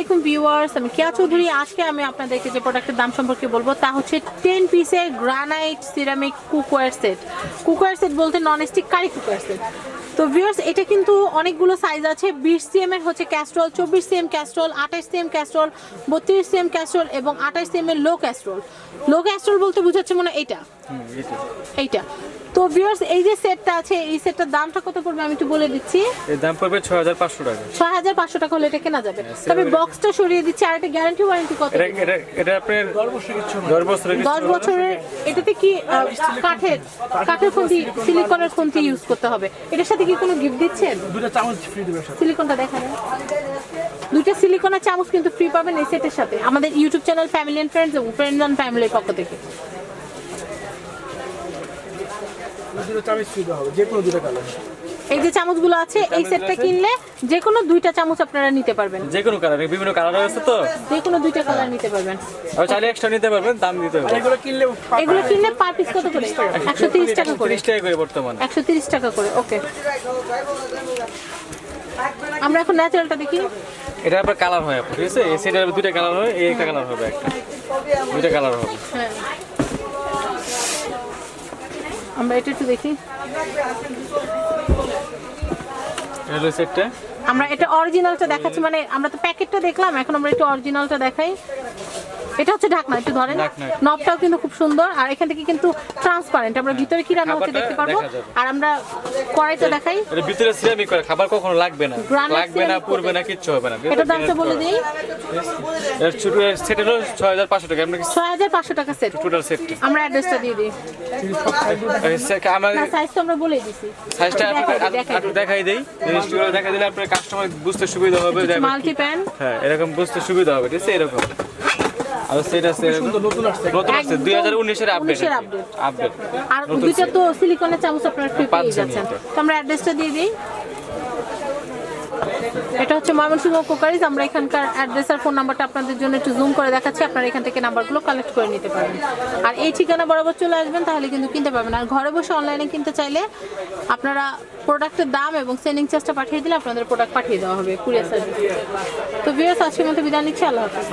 আলাইকুম ভিউয়ার্স আমি কেয়া চৌধুরী। আজকে আমি আপনাদেরকে যে প্রোডাক্টের দাম সম্পর্কে বলব তা হচ্ছে টেন পিসের granite ceramic cookware set cookware set বলতে non stick curry cookware set তো ভিউয়ার্স এটা কিন্তু অনেকগুলো সাইজ আছে। বিশ সিএম এর হচ্ছে ক্যাস্ট্রল চব্বিশ সিএম ক্যাস্ট্রল আঠাশ সিএম ক্যাস্ট্রল বত্রিশ সিএম ক্যাস্ট্রল এবং আঠাশ সিএম এর লো ক্যাস্ট্রল লো ক্যাস্ট্রল বলতে বুঝাচ্ছে মনে হয় এইটা। এইটা। তো ভিউয়ার্স এই যে সেটটা আছে এই সেটটার দামটা কত পড়বে আমি একটু বলে দিচ্ছি। এর দাম পড়বে ছয় হাজার পাঁচশো টাকা। ছয় হাজার পাঁচশো টাকা হলে এটা কেনা যাবে। হ্যাঁ, তবে বক্সটা সরিয়ে দিচ্ছি আর এটা গ্যারান্টি ওয়ারেন্টি কত এটা এটা এটা আপনার দশ বছরের দশ বছরের এটাতে কি কাঠের কাঠের খুন্তি সিলিকনের খুন্তি ইউজ করতে হবে। এটার সাথে কি কোনো গিফট দিচ্ছেন? দুটো চামচ ফ্রি দেবে সাথে সিলিকনটা দেখান। দুইটা সিলিকনের চামচ কিন্তু ফ্রি পাবেন এই সেটের সাথে। আমাদের YouTube channel family and friends এবং ফ্রেন্ডস অ্যান্ড ফ্যামিলির পক্ষ থেকে। দুটো চামচ ফ্রি হবে যে কোনো দুটো কালার। এই যে চামচগুলো আছে এই সেটটা কিনলে যে কোনো দুইটা চামচ আপনারা নিতে পারবেন। যে কোনো কালার বিভিন্ন কালার রয়েছে তো? যে কোনো দুইটা কালার নিতে পারবেন। আর চাইলে এক্সট্রা নিতে পারবেন দাম দিতে হবে। এগুলো কিনলে এগুলো কিনলে পার পিস কত করে? একশো তিরিশ টাকা। করে টাকা করে। বর্তমানে। একশো তিরিশ টাকা করে ওকে। আমরা এখন ন্যাচারালটা দেখি। এটা কালার হয় আপনার ঠিক আছে? এই সেটার দুইটা কালার হয় এই একটা কালার হবে একটা। দুইটা কালার হবে। হ্যাঁ। আমরা এটা একটু দেখি। আমরা এটা অরিজিনালটা দেখাচ্ছি মানে আমরা তো প্যাকেটটা দেখলাম এখন আমরা একটু অরিজিনালটা দেখাই। এটা হচ্ছে ঢাকনা একটু ধরেন। নবটাও কিন্তু খুব সুন্দর আর এখান থেকে কিন্তু ট্রান্সপারেন্ট আমরা ভিতরে কি রান্না হচ্ছে দেখতে পারব? আর আমরা কড়াইটা দেখাই। এটা ভিতরে সিরামিক করে খাবার কখনো লাগবে না। লাগবে না পড়বে না কিচ্ছু হবে না। এটার দামটা বলে দিই। এর ছোট সেটের হলো ছয় হাজার পাঁচশো টাকা। আমরা ছয় হাজার পাঁচশো টাকা সেট টোটাল সেট আমরা অ্যাড্রেসটা দিয়ে দিই। আমার না সাইজ তো আমরা বলেই দিছি। সাইজটা একটু দেখাই। দেই। জিনিসগুলো দেখা দিলে আপনার কাস্টমার বুঝতে সুবিধা হবে মাল্টি প্যান হ্যাঁ এরকম বুঝতে সুবিধা হবে ঠিক আছে? এরকম। আর সেটা আছে নতুন আসছে। নতুন আসছে একদম দুই আপডেট 19 এর update। আপডেট আর দুইটা তো সিলিকনের চামচ আপনারা ফ্রি পেয়ে যাচ্ছেন। তো আমরা অ্যাড্রেসটা দিয়ে দিই। এটা হচ্ছে ময়মনসিংহ কোকারিজ আমরা এখানকার অ্যাড্রেস আর ফোন নাম্বারটা আপনাদের জন্য একটু জুম করে দেখাচ্ছি। আপনারা এখান থেকে নাম্বারগুলো কালেক্ট করে নিতে পারেন। আর এই ঠিকানা বরাবর চলে আসবেন তাহলে কিন্তু কিনতে পারবেন। আর ঘরে বসে অনলাইনে কিনতে চাইলে আপনারা প্রোডাক্টের দাম এবং সেলিং চার্জটা পাঠিয়ে দিলে আপনাদের প্রোডাক্ট পাঠিয়ে দেওয়া হবে কুরিয়ার সার্ভিস তো ভিউয়ার্স আজকের মতো বিদায় নিচ্ছি। আল্লাহ হাফিজ।